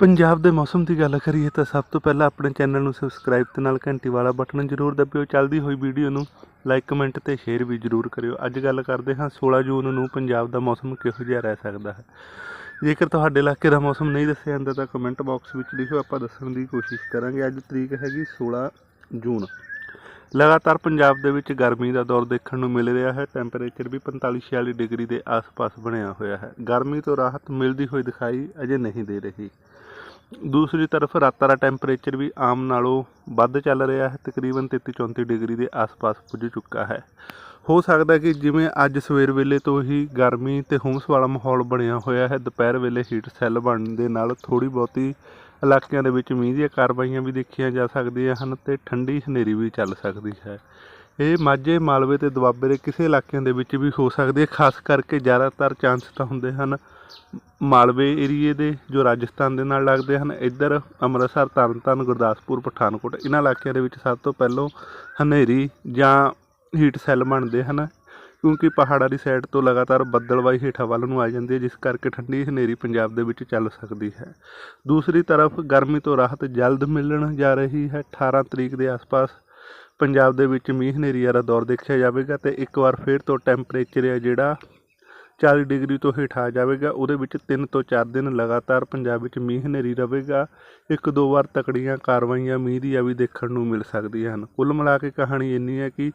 ਪੰਜਾਬ ਦੇ ਮੌਸਮ ਦੀ ਗੱਲ ਕਰੀਏ ਤਾਂ ਸਭ ਤੋਂ ਪਹਿਲਾਂ ਆਪਣੇ ਚੈਨਲ ਨੂੰ ਸਬਸਕ੍ਰਾਈਬ ਤੇ ਨਾਲ ਘੰਟੀ ਵਾਲਾ ਬਟਨ ਜ਼ਰੂਰ ਦਬਿਓ। ਚੱਲਦੀ ਹੋਈ ਵੀਡੀਓ ਨੂੰ ਲਾਈਕ ਕਮੈਂਟ ਤੇ ਸ਼ੇਅਰ ਵੀ ਜ਼ਰੂਰ ਕਰਿਓ। ਅੱਜ ਗੱਲ ਕਰਦੇ ਹਾਂ 16 ਜੂਨ ਨੂੰ ਪੰਜਾਬ ਦਾ ਮੌਸਮ ਕਿਹੋ ਜਿਹਾ ਰਹਿ ਸਕਦਾ ਹੈ। ਜੇਕਰ ਤੁਹਾਡੇ ਇਲਾਕੇ ਦਾ ਮੌਸਮ ਨਹੀਂ ਦੱਸਿਆ ਜਾਂਦਾ ਤਾਂ ਕਮੈਂਟ ਬਾਕਸ ਵਿੱਚ ਲਿਖੋ ਆਪਾਂ ਦੱਸਣ ਦੀ ਕੋਸ਼ਿਸ਼ ਕਰਾਂਗੇ, ਅੱਜ ਤਰੀਕ ਹੈਗੀ 16 ਜੂਨ। ਲਗਾਤਾਰ ਪੰਜਾਬ ਦੇ ਵਿੱਚ ਗਰਮੀ ਦਾ ਦੌਰ ਦੇਖਣ ਨੂੰ ਮਿਲ ਰਿਹਾ ਹੈ। ਟੈਂਪਰੇਚਰ ਵੀ 45-46 ਡਿਗਰੀ ਦੇ ਆਸ-ਪਾਸ ਬਣਿਆ ਹੋਇਆ ਹੈ। ਗਰਮੀ ਤੋਂ ਰਾਹਤ ਮਿਲਦੀ ਹੋਈ ਦਿਖਾਈ ਅਜੇ ਨਹੀਂ ਦੇ ਰਹੀ। ਦੂਸਰੀ ਤਰਫ ਰਾਤਾਂ ਦਾ ਟੈਂਪਰੇਚਰ ਵੀ ਆਮ ਨਾਲੋਂ ਵੱਧ ਚੱਲ ਰਿਹਾ ਹੈ, ਤਕਰੀਬਨ 33-34 ਡਿਗਰੀ ਦੇ ਆਸ-ਪਾਸ ਪੁੱਜ ਚੁੱਕਾ ਹੈ। ਹੋ ਸਕਦਾ ਕਿ ਜਿਵੇਂ ਅੱਜ ਸਵੇਰ ਵੇਲੇ ਤੋਂ ਹੀ ਗਰਮੀ ਤੇ ਹੁੰਸ ਵਾਲਾ ਮਾਹੌਲ ਬਣਿਆ ਹੋਇਆ ਹੈ, ਦੁਪਹਿਰ ਵੇਲੇ ਹੀਟ ਸੈੱਲ ਬਣਨ ਦੇ ਨਾਲ ਥੋੜੀ ਬਹੁਤੀ ਇਲਾਕਿਆਂ ਦੇ ਵਿੱਚ ਮੀਂਹ ਦੀਆਂ ਕਾਰਵਾਈਆਂ ਵੀ ਦੇਖੀਆਂ ਜਾ ਸਕਦੀਆਂ ਹਨ ਤੇ ਠੰਡੀ ਹਨੇਰੀ ਵੀ ਚੱਲ ਸਕਦੀ ਹੈ। ਇਹ ਮਾਝੇ, ਮਾਲਵੇ ਤੇ ਦੁਆਬੇ ਦੇ ਕਿਸੇ ਇਲਾਕਿਆਂ ਦੇ ਵਿੱਚ ਵੀ ਹੋ ਸਕਦੀ ਹੈ ਖਾਸ ਕਰਕੇ ਜ਼ਿਆਦਾਤਰ ਚਾਂਸ ਤਾਂ ਹੁੰਦੇ ਹਨ ਮਾਲਵੇ ਏਰੀਏ ਦੇ, ਜੋ ਰਾਜਸਥਾਨ ਦੇ ਨਾਲ ਲੱਗਦੇ ਹਨ। ਇੱਧਰ ਅੰਮ੍ਰਿਤਸਰ, ਤਰਨਤਾਰਨ, ਗੁਰਦਾਸਪੁਰ, ਪਠਾਨਕੋਟ, ਇਹਨਾਂ ਇਲਾਕਿਆਂ ਦੇ ਵਿੱਚ ਸਭ ਤੋਂ ਪਹਿਲਾਂ ਹਨੇਰੀ ਜਾਂ ਹੀਟ ਸੈੱਲ ਬਣਦੇ ਹਨ, ਕਿਉਂਕਿ ਪਹਾੜਾਂ ਦੀ ਸਾਈਡ ਤੋਂ ਲਗਾਤਾਰ ਬੱਦਲਵਾਈ ਹੇਠਾਂ ਵੱਲ ਨੂੰ ਆ ਜਾਂਦੀ ਹੈ, ਜਿਸ ਕਰਕੇ ਠੰਡੀ ਹਨੇਰੀ ਪੰਜਾਬ ਦੇ ਵਿੱਚ ਚੱਲ ਸਕਦੀ ਹੈ। ਦੂਸਰੀ ਤਰਫ ਗਰਮੀ ਤੋਂ ਰਾਹਤ ਜਲਦ ਮਿਲਣ ਜਾ ਰਹੀ ਹੈ 18 ਤਰੀਕ ਦੇ ਆਸ-ਪਾਸ ਪੰਜਾਬ ਦੇ ਵਿੱਚ ਮੀਂਹ ਹਨੇਰੀ ਦਾ ਦੌਰ ਦੇਖਿਆ ਜਾਵੇਗਾ ਅਤੇ ਇੱਕ ਵਾਰ ਫਿਰ ਤੋਂ ਟੈਂਪਰੇਚਰ ਹੈ ਜਿਹੜਾ 40 ਡਿਗਰੀ ਤੋਂ ਹੇਠ ਆ ਜਾਵੇਗਾ। ਉਹਦੇ ਵਿੱਚ ਤਿੰਨ ਤੋਂ ਚਾਰ ਦਿਨ ਲਗਾਤਾਰ ਪੰਜਾਬ ਵਿੱਚ ਮੀਂਹ ਹਨੇਰੀ ਰਹੇਗਾ। ਇੱਕ ਦੋ ਵਾਰ ਤਕੜੀਆਂ ਕਾਰਵਾਈਆਂ ਮੀਂਹ ਦੀਆਂ ਵੀ ਦੇਖਣ ਨੂੰ ਮਿਲ ਸਕਦੀਆਂ ਹਨ। ਕੁੱਲ ਮਿਲਾ ਕੇ ਕਹਾਣੀ ਇੰਨੀ ਹੈ ਕਿ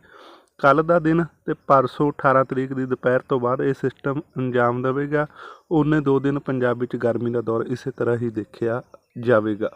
ਕੱਲ ਦਾ ਦਿਨ ਤੇ ਪਰਸੋਂ 18 ਤਰੀਕ ਦੀ ਦੁਪਹਿਰ ਤੋਂ ਬਾਅਦ ਇਹ ਸਿਸਟਮ ਅੰਜਾਮ ਦੇਵੇਗਾ। ਉਹਨੇ ਦੋ ਦਿਨ ਪੰਜਾਬ ਵਿੱਚ ਗਰਮੀ ਦਾ ਦੌਰ ਇਸੇ ਤਰ੍ਹਾਂ ਹੀ ਦੇਖਿਆ ਜਾਵੇਗਾ।